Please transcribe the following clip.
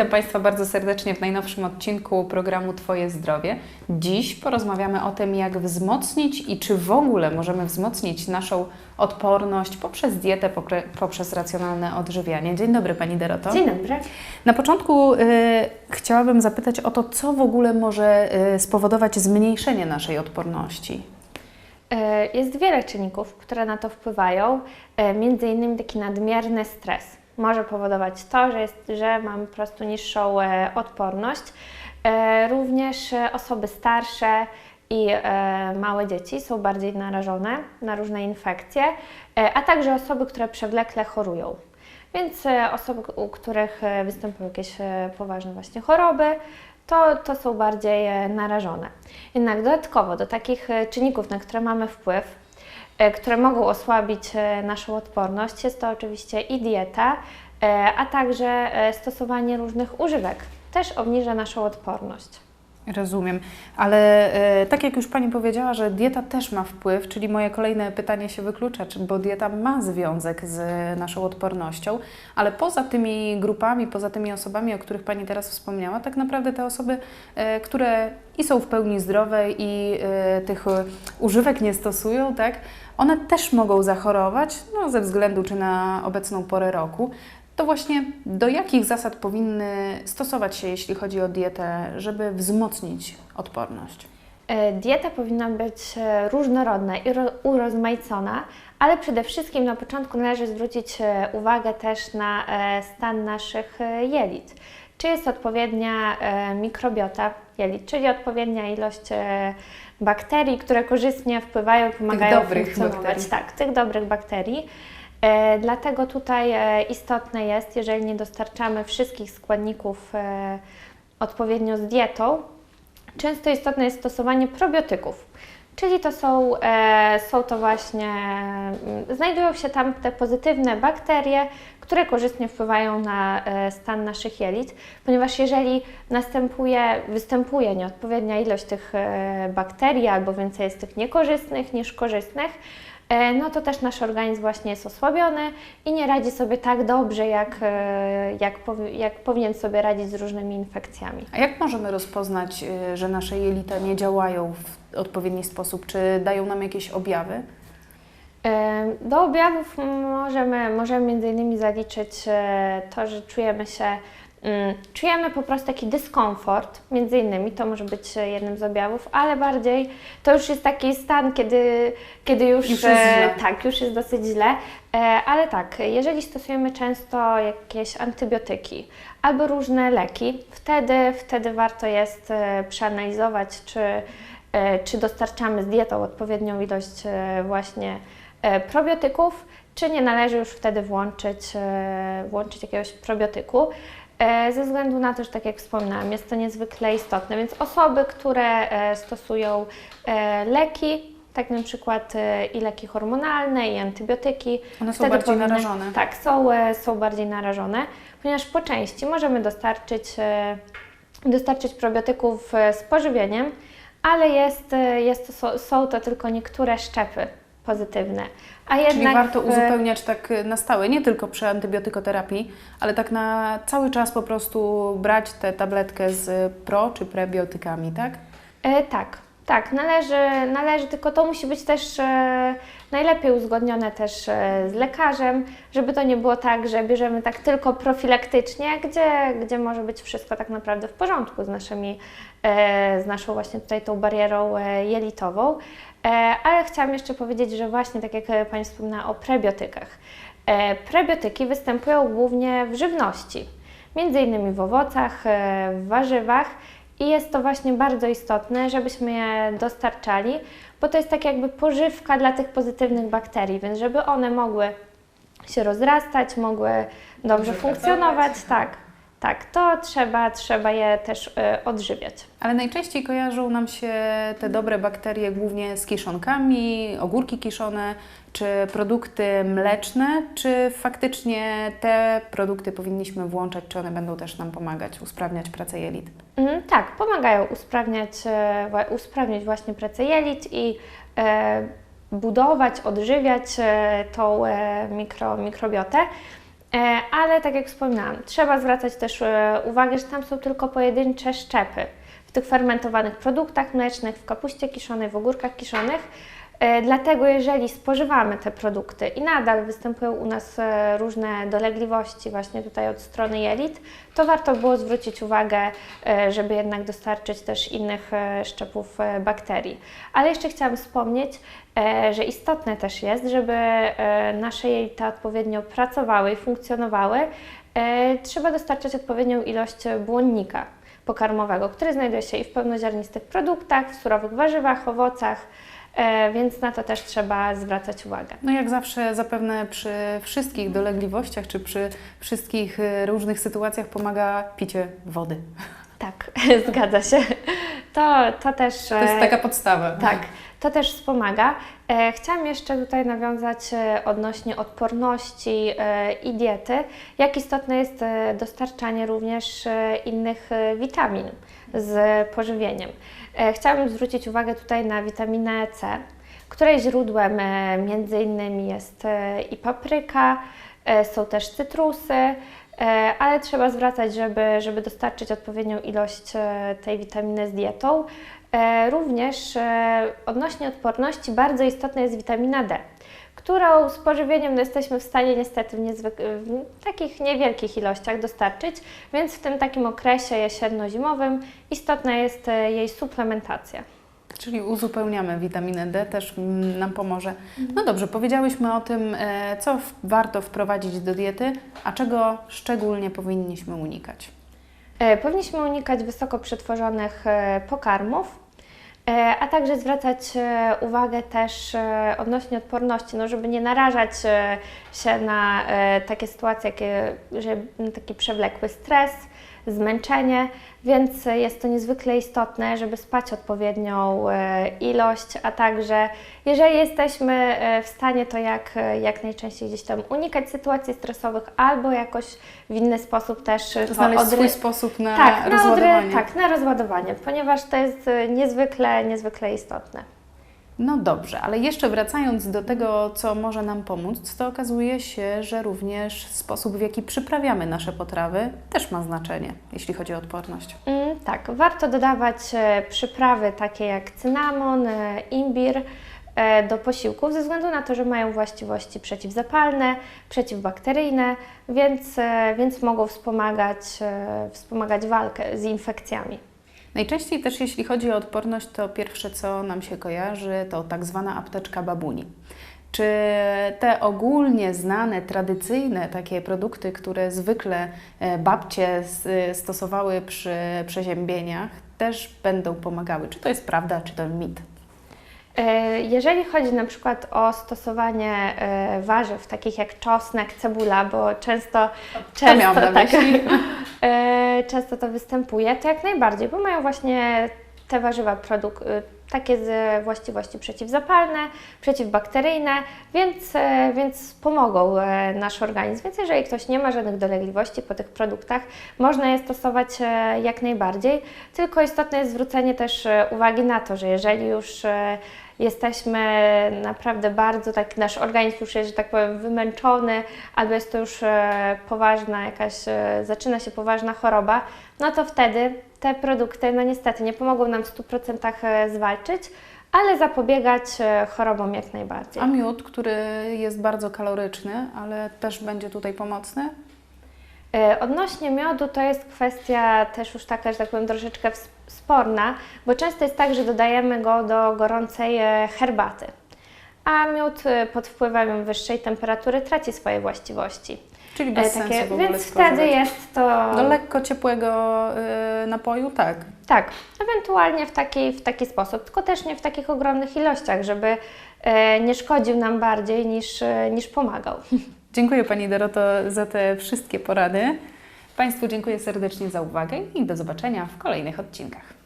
Witam Państwa bardzo serdecznie w najnowszym odcinku programu Twoje zdrowie. Dziś porozmawiamy o tym, jak wzmocnić i czy w ogóle możemy wzmocnić naszą odporność poprzez dietę, poprzez racjonalne odżywianie. Dzień dobry Pani Doroto. Dzień dobry. Na początku y, chciałabym zapytać o to, co w ogóle może y, spowodować zmniejszenie naszej odporności. E, Jest wiele czynników, które na to wpływają. E, Między innymi taki nadmierny stres może powodować to, że, jest, że mamy po prostu niższą e, odporność. E, Również e, osoby starsze i małe dzieci są bardziej narażone na różne infekcje, a także osoby, które przewlekle chorują. Więc osoby, u których występują jakieś poważne właśnie choroby, to, to są bardziej narażone. Jednak dodatkowo do takich czynników, na które mamy wpływ, które mogą osłabić e, naszą odporność, jest to oczywiście i dieta, e, a także e, stosowanie różnych używek. Też obniża naszą odporność. Rozumiem, ale e, tak jak już Pani powiedziała, że dieta też ma wpływ, czyli moje kolejne pytanie się wyklucza, czy, bo dieta ma związek z naszą odpornością, ale poza tymi grupami, poza tymi osobami, o których Pani teraz wspomniała, tak naprawdę te osoby, e, które i są w pełni zdrowe i e, tych używek nie stosują, tak, one też mogą zachorować, no, ze względu czy na obecną porę roku. To właśnie do jakich zasad powinny stosować się, jeśli chodzi o dietę, żeby wzmocnić odporność? E, Dieta powinna być e, różnorodna i ro- urozmaicona, ale przede wszystkim na początku należy zwrócić e, uwagę też na stan naszych jelit. Czy jest odpowiednia mikrobiota jelit, czyli odpowiednia ilość bakterii, które korzystnie wpływają, pomagają dobrych funkcjonować. bakterii. Tak, tych dobrych bakterii. E, Dlatego tutaj e, istotne jest, jeżeli nie dostarczamy wszystkich składników e, odpowiednio z dietą, Często istotne jest stosowanie probiotyków, czyli to są, są to właśnie, mm, znajdują się tam te pozytywne bakterie, które korzystnie wpływają na stan naszych jelit, ponieważ jeżeli następuje, występuje nieodpowiednia ilość tych bakterii albo więcej jest tych niekorzystnych niż korzystnych, no to też nasz organizm właśnie jest osłabiony i nie radzi sobie tak dobrze, jak, e, jak, jak powinien sobie radzić z różnymi infekcjami. A jak możemy rozpoznać, y, że nasze jelita nie działają w odpowiedni sposób? Czy dają nam jakieś objawy? Do objawów możemy, możemy między innymi zaliczyć e, to, że czujemy się, czujemy po prostu taki dyskomfort, między innymi to może być e, jednym z objawów, ale bardziej to już jest taki stan, kiedy, kiedy już, Już jest e, tak, już jest dosyć źle, E, ale tak, jeżeli stosujemy często jakieś antybiotyki albo różne leki, wtedy, wtedy warto jest przeanalizować, czy, czy dostarczamy z dietą odpowiednią ilość właśnie probiotyków, czy nie należy już wtedy włączyć, włączyć jakiegoś probiotyku. E, Ze względu na to, że tak jak wspomniałam, jest to niezwykle istotne, więc osoby, które e, stosują e, leki, tak na przykład i leki hormonalne, i antybiotyki, One są bardziej powinny- narażone. Tak, są, są bardziej narażone, ponieważ po części możemy dostarczyć, dostarczyć probiotyków z pożywieniem, ale jest, jest to, są to tylko niektóre szczepy pozytywne. A jednak Czyli warto w- uzupełniać tak y, na stałe, nie tylko przy antybiotykoterapii, ale tak na cały czas po prostu brać tę tabletkę z pro czy prebiotykami, tak? E, tak, tak, należy, należy, tylko to musi być też e, najlepiej uzgodnione też e, z lekarzem, żeby to nie było tak, że bierzemy tak tylko profilaktycznie, gdzie, gdzie może być wszystko tak naprawdę w porządku z naszymi, e, z naszą właśnie tutaj tą barierą e, jelitową. E, ale chciałam jeszcze powiedzieć, że właśnie tak jak Pani wspomniała o prebiotykach. E, prebiotyki występują głównie w żywności, między innymi w owocach, e, w warzywach i jest to właśnie bardzo istotne, żebyśmy je dostarczali, bo to jest tak jakby pożywka dla tych pozytywnych bakterii, więc żeby one mogły się rozrastać, mogły dobrze funkcjonować, tak, tak, to trzeba, trzeba je też e, odżywiać. Ale najczęściej kojarzą nam się te dobre bakterie głównie z kiszonkami, ogórki kiszone, czy produkty mleczne, czy faktycznie te produkty powinniśmy włączać, czy one będą też nam pomagać, usprawniać pracę jelit? Mhm, tak, pomagają usprawniać, e, usprawniać właśnie pracę jelit i e, budować, odżywiać tą e, mikro, mikrobiotę. E, Ale tak jak wspominałam, trzeba zwracać też e, uwagę, że tam są tylko pojedyncze szczepy w tych fermentowanych produktach mlecznych, w kapuście kiszonej, w ogórkach kiszonych. E, Dlatego jeżeli spożywamy te produkty i nadal występują u nas e, różne dolegliwości właśnie tutaj od strony jelit, to warto było zwrócić uwagę, e, żeby jednak dostarczyć też innych szczepów bakterii. Ale jeszcze chciałam wspomnieć, że istotne też jest, żeby nasze jelita odpowiednio pracowały i funkcjonowały, trzeba dostarczać odpowiednią ilość błonnika pokarmowego, który znajduje się i w pełnoziarnistych produktach, w surowych warzywach, owocach, więc na to też trzeba zwracać uwagę. No jak zawsze zapewne przy wszystkich dolegliwościach czy przy wszystkich y, różnych sytuacjach pomaga picie wody. Tak, zgadza się. To, to też. To jest e, taka podstawa. Tak, to też wspomaga. E, Chciałam jeszcze tutaj nawiązać e, odnośnie odporności i diety, jak istotne jest dostarczanie również innych witamin z pożywieniem. Chciałabym zwrócić uwagę tutaj na witaminę C, której źródłem między innymi jest i papryka, są też cytrusy, ale trzeba zwracać, żeby, żeby dostarczyć odpowiednią ilość e, tej witaminy z dietą. E, Również e, odnośnie odporności bardzo istotna jest witamina D, którą z pożywieniem no, jesteśmy w stanie niestety w, w takich niewielkich ilościach dostarczyć, więc w tym takim okresie jesienno-zimowym istotna jest e, jej suplementacja. Czyli uzupełniamy witaminę D, też nam pomoże. No dobrze, powiedziałyśmy o tym, e, co warto wprowadzić do diety, a czego szczególnie powinniśmy unikać. E, Powinniśmy unikać wysoko przetworzonych e, pokarmów, a także zwracać uwagę też odnośnie odporności, no żeby nie narażać się na takie sytuacje, jakie, że taki przewlekły stres, zmęczenie, więc jest to niezwykle istotne, żeby spać odpowiednią e, ilość, a także jeżeli jesteśmy e, w stanie, to jak, e, jak najczęściej gdzieś tam unikać sytuacji stresowych albo jakoś w inny sposób też to Znaleźć odry- swój sposób na tak, na rozładowanie. odry- tak, na rozładowanie, ponieważ to jest niezwykle, niezwykle istotne. No dobrze, ale jeszcze wracając do tego, co może nam pomóc, to okazuje się, że również sposób, w jaki przyprawiamy nasze potrawy, też ma znaczenie, jeśli chodzi o odporność. Mm, tak, warto dodawać e, przyprawy takie jak cynamon, e, imbir e, do posiłków ze względu na to, że mają właściwości przeciwzapalne, przeciwbakteryjne, więc, więc mogą wspomagać, wspomagać walkę z infekcjami. Najczęściej też, jeśli chodzi o odporność, to pierwsze, co nam się kojarzy, to tak zwana apteczka babuni. Czy te ogólnie znane, tradycyjne takie produkty, które zwykle e, babcie stosowały przy przeziębieniach, też będą pomagały? Czy to jest prawda, czy to mit? E, Jeżeli chodzi na przykład o stosowanie e, warzyw takich jak czosnek, cebula, bo często, często, na tak, myśli. często to występuje, to jak najbardziej, bo mają właśnie te warzywa produk- e, takie z właściwości przeciwzapalne, przeciwbakteryjne, więc, e, więc pomogą e, nasz organizm. Więc jeżeli ktoś nie ma żadnych dolegliwości po tych produktach, można je stosować e, jak najbardziej. Tylko istotne jest zwrócenie też e, uwagi na to, że jeżeli już e, jesteśmy naprawdę bardzo, tak nasz organizm już jest, że tak powiem, wymęczony, albo jest to już e, poważna jakaś, e, zaczyna się poważna choroba, no to wtedy te produkty, no niestety, nie pomogą nam w 100% e, zwalczyć, ale zapobiegać chorobom jak najbardziej. A miód, który jest bardzo kaloryczny, ale też będzie tutaj pomocny? E, Odnośnie miodu to jest kwestia też już taka, że tak powiem, troszeczkę sporna, bo często jest tak, że dodajemy go do gorącej e, herbaty, a miód e, pod wpływem wyższej temperatury traci swoje właściwości. Czyli bez E, sensu w ogóle więc spożywać. wtedy jest to... Do lekko ciepłego napoju, tak. Tak, ewentualnie w taki, w taki sposób, tylko też nie w takich ogromnych ilościach, żeby nie szkodził nam bardziej niż, niż pomagał. Dziękuję Pani Doroto za te wszystkie porady. Państwu dziękuję serdecznie za uwagę i do zobaczenia w kolejnych odcinkach.